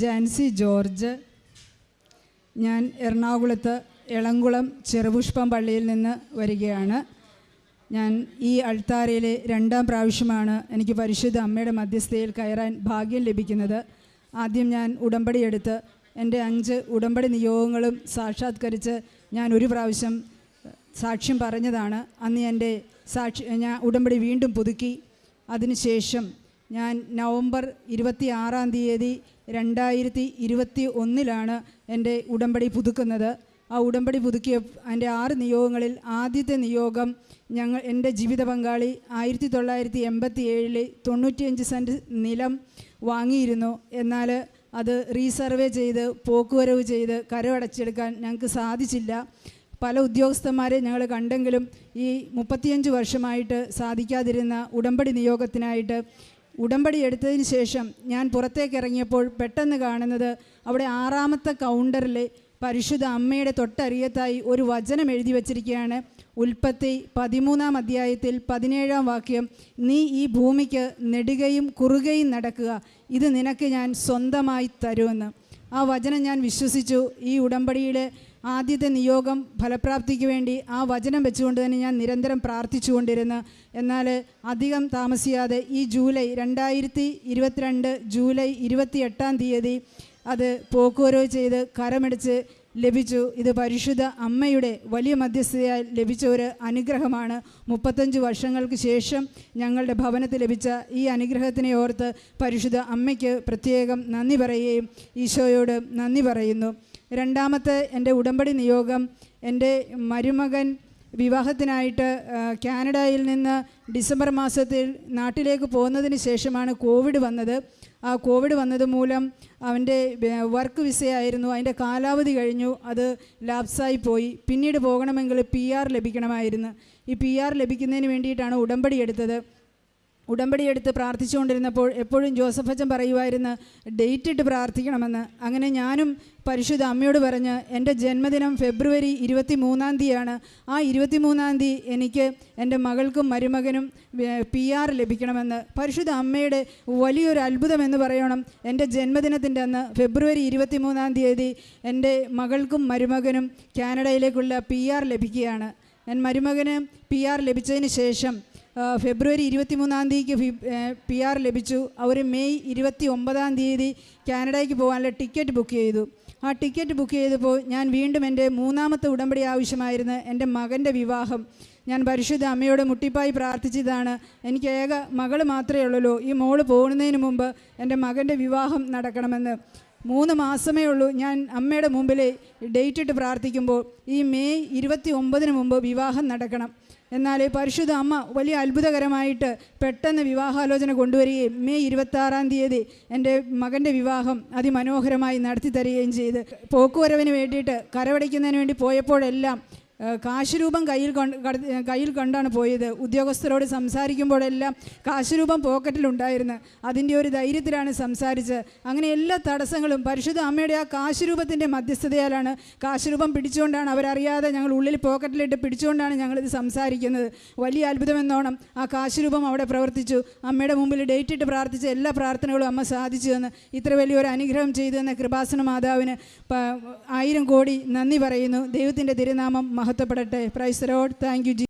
Jancy George. ഞാൻ എറണാകുളത്ത് എളംകുളം ചെറുപുഷ്പം പള്ളിയിൽ നിന്ന് വരികയാണ്. ഞാൻ ഈ അൾത്താരയിലെ രണ്ടാം പ്രാവശ്യമാണ് എനിക്ക് പരിശുദ്ധ അമ്മയുടെ മധ്യസ്ഥയിൽ കയറാൻ ഭാഗ്യം ലഭിക്കുന്നത്. ആദ്യം ഞാൻ ഉടമ്പടി എടുത്ത് എന്റെ അഞ്ച് ഉടമ്പടി നിയോഗങ്ങളും സാക്ഷാത്കരിച്ച് ഞാൻ ഒരു പ്രാവശ്യം സാക്ഷ്യം പറഞ്ഞതാണ്. അന്ന് എന്റെ സാക്ഷി ഞാൻ ഉടമ്പടി വീണ്ടും പുതുക്കി. അതിനുശേഷം ഞാൻ നവംബർ ഇരുപത്തി ആറാം തീയതി രണ്ടായിരത്തി ഇരുപത്തി ഒന്നിലാണ് എന്റെ ഉടമ്പടി പുതുക്കുന്നത്. ആ ഉടമ്പടി പുതുക്കിയ എന്റെ ആറ് നിയോഗങ്ങളിൽ ആദ്യത്തെ നിയോഗം ഞങ്ങൾ എന്റെ ജീവിത പങ്കാളി ആയിരത്തി തൊള്ളായിരത്തി എൺപത്തി ഏഴിൽ തൊണ്ണൂറ്റിയഞ്ച് സെന്റ് നിലം വാങ്ങിയിരുന്നു. എന്നാൽ അത് റീസർവേ ചെയ്ത് പോക്കുവരവ് ചെയ്ത് കരമടച്ചെടുക്കാൻ ഞങ്ങൾക്ക് സാധിച്ചില്ല. പല ഉദ്യോഗസ്ഥന്മാരെ ഞങ്ങൾ കണ്ടെങ്കിലും ഈ മുപ്പത്തിയഞ്ച് വർഷമായിട്ട് സാധിക്കാതിരുന്ന ഉടമ്പടി നിയോഗത്തിനായിട്ട് ഉടമ്പടി എടുത്തതിന് ശേഷം ഞാൻ പുറത്തേക്ക് ഇറങ്ങിയപ്പോൾ പെട്ടെന്ന് കാണുന്നത് അവിടെ ആറാമത്തെ കൗണ്ടറിൽ പരിശുദ്ധ അമ്മയുടെ തൊട്ടറിയത്തായി ഒരു വചനം എഴുതി വച്ചിരിക്കുകയാണ്. ഉൽപ്പത്തി പതിമൂന്നാം അധ്യായത്തിൽ പതിനേഴാം വാക്യം നീ ഈ ഭൂമിക്ക് നെടുകയും കുറുകയും നടക്കുക. ഇത് നിനക്ക് ഞാൻ സ്വന്തമായി തരുമെന്ന്. ആ വചനം ഞാൻ വിശ്വസിച്ചു. ഈ ഉടമ്പടിയിലെ ആദ്യത്തെ നിയോഗം ഫലപ്രാപ്തിക്ക് വേണ്ടി ആ വചനം വെച്ചുകൊണ്ട് തന്നെ ഞാൻ നിരന്തരം പ്രാർത്ഥിച്ചുകൊണ്ടിരുന്നു. എന്നാൽ അധികം താമസിയാതെ ഈ ജൂലൈ രണ്ടായിരത്തി ഇരുപത്തിരണ്ട് ജൂലൈ ഇരുപത്തി എട്ടാം തീയതി അത് പോക്കുവരവ് ചെയ്ത് കരമടിച്ച് ലഭിച്ചു. ഇത് പരിശുദ്ധ അമ്മയുടെ വലിയ മധ്യസ്ഥതയായി ലഭിച്ച ഒരു അനുഗ്രഹമാണ്. മുപ്പത്തഞ്ച് വർഷങ്ങൾക്ക് ശേഷം ഞങ്ങളുടെ ഭവനത്തിൽ ലഭിച്ച ഈ അനുഗ്രഹത്തിനെ ഓർത്ത് പരിശുദ്ധ അമ്മയ്ക്ക് പ്രത്യേകം നന്ദി പറയുകയും ഈശോയോട് നന്ദി പറയുന്നു. രണ്ടാമത്തെ എന്റെ ഉടമ്പടി നിയോഗം എന്റെ മരുമകൻ വിവാഹത്തിനായിട്ട് കാനഡയിൽ നിന്ന് ഡിസംബർ മാസത്തിൽ നാട്ടിലേക്ക് പോകുന്നതിന് ശേഷമാണ് കോവിഡ് വന്നത്. ആ കോവിഡ് വന്നത് മൂലം അവന്റെ വർക്ക് വിസയായിരുന്നു. അതിന്റെ കാലാവധി കഴിഞ്ഞു. അത് ലാപ്സായി പോയി. പിന്നീട് പോകണമെങ്കിൽ പി ആർ ലഭിക്കണമായിരുന്നു. ഈ പി ആർ ലഭിക്കുന്നതിന് വേണ്ടിയിട്ടാണ് ഉടമ്പടി എടുത്തത്. ഉടമ്പടി എടുത്ത് പ്രാർത്ഥിച്ചുകൊണ്ടിരുന്നപ്പോൾ എപ്പോഴും ജോസഫ് അച്ഛൻ പറയുമായിരുന്നു ഡേറ്റ് ഇട്ട് പ്രാർത്ഥിക്കണമെന്ന്. അങ്ങനെ ഞാനും പരിശുദ്ധ അമ്മയോട് പറഞ്ഞ് എന്റെ ജന്മദിനം ഫെബ്രുവരി ഇരുപത്തി മൂന്നാം തീയതിയാണ്. ആ ഇരുപത്തി മൂന്നാം തീയതി എനിക്ക് എന്റെ മകൾക്കും മരുമകനും പി ആർ ലഭിക്കണമെന്ന്. പരിശുദ്ധ അമ്മയുടെ വലിയൊരു അത്ഭുതം എന്ന് പറയണം എന്റെ ജന്മദിനത്തിന്റെ അന്ന് ഫെബ്രുവരി ഇരുപത്തി മൂന്നാം തീയതി എന്റെ മകൾക്കും മരുമകനും കാനഡയിലേക്കുള്ള പി ആർ ലഭിക്കുകയാണ്. ഞാൻ മരുമകന് പി ആർ ലഭിച്ചതിന് ശേഷം ഫെബ്രുവരി ഇരുപത്തി മൂന്നാം തീയതിക്ക് പി ആർ ലഭിച്ചു. അവർ മെയ് ഇരുപത്തി ഒമ്പതാം തീയതി കാനഡയ്ക്ക് പോകാനുള്ള ടിക്കറ്റ് ബുക്ക് ചെയ്തു. ആ ടിക്കറ്റ് ബുക്ക് ചെയ്തപ്പോൾ ഞാൻ വീണ്ടും എന്റെ മൂന്നാമത്തെ ഉടമ്പടി ആവശ്യമായിരുന്നു എന്റെ മകന്റെ വിവാഹം. ഞാൻ പരിശുദ്ധ അമ്മയോട് മുട്ടിപ്പായി പ്രാർത്ഥിച്ചതാണ്. എനിക്ക് ഏക മകൾ മാത്രമേ ഉള്ളൂ ഈ മോൾ പോകുന്നതിന് മുമ്പ് എന്റെ മകന്റെ വിവാഹം നടക്കണമെന്ന്. മൂന്ന് മാസമേ ഉള്ളൂ ഞാൻ അമ്മയുടെ മുമ്പിൽ ഡേറ്റ് ഇട്ട് പ്രാർത്ഥിക്കുമ്പോൾ ഈ മെയ് ഇരുപത്തി ഒമ്പതിന് മുമ്പ് വിവാഹം നടക്കണം. എന്നാൽ പരിശുദ്ധ അമ്മ വലിയ അത്ഭുതകരമായിട്ട് പെട്ടെന്ന് വിവാഹാലോചന കൊണ്ടുവരികയും മെയ് ഇരുപത്താറാം തീയതി എന്റെ മകന്റെ വിവാഹം അതിമനോഹരമായി നടത്തി തരികയും ചെയ്ത് പോക്കുവരവിന് വേണ്ടിയിട്ട് കരവടയ്ക്കുന്നതിന് വേണ്ടി പോയപ്പോഴെല്ലാം കാശുരൂപം കയ്യിൽ കയ്യിൽ കണ്ടാണ് പോയത്. ഉദ്യോഗസ്ഥരോട് സംസാരിക്കുമ്പോഴെല്ലാം കാശുരൂപം പോക്കറ്റിലുണ്ടായിരുന്നു. അതിന്റെ ഒരു ധൈര്യത്തിലാണ് സംസാരിച്ച് അങ്ങനെ എല്ലാ തടസ്സങ്ങളും പരിശുദ്ധ അമ്മയുടെ ആ കാശുരൂപത്തിന്റെ മധ്യസ്ഥതയാലാണ് കാശുരൂപം പിടിച്ചുകൊണ്ടാണ് അവരറിയാതെ ഞങ്ങൾ ഉള്ളിൽ പോക്കറ്റിലിട്ട് പിടിച്ചുകൊണ്ടാണ് ഞങ്ങളിത് സംസാരിക്കുന്നത്. വലിയ അത്ഭുതമെന്നോണം ആ കാശുരൂപം അവിടെ പ്രവർത്തിച്ചു. അമ്മയുടെ മുമ്പിൽ ഡേറ്റ് ഇട്ട് പ്രാർത്ഥിച്ച എല്ലാ പ്രാർത്ഥനകളും അമ്മ സാധിച്ചു ഇത്ര വലിയൊരു അനുഗ്രഹം ചെയ്തു എന്ന കൃപാസന മാതാവിന് ആയിരം കോടി നന്ദി പറയുന്നു. ദൈവത്തിന്റെ തിരുനാമം മഹത്വപ്പെടട്ടെ പ്രൈസ് റോഡ് താങ്ക് യു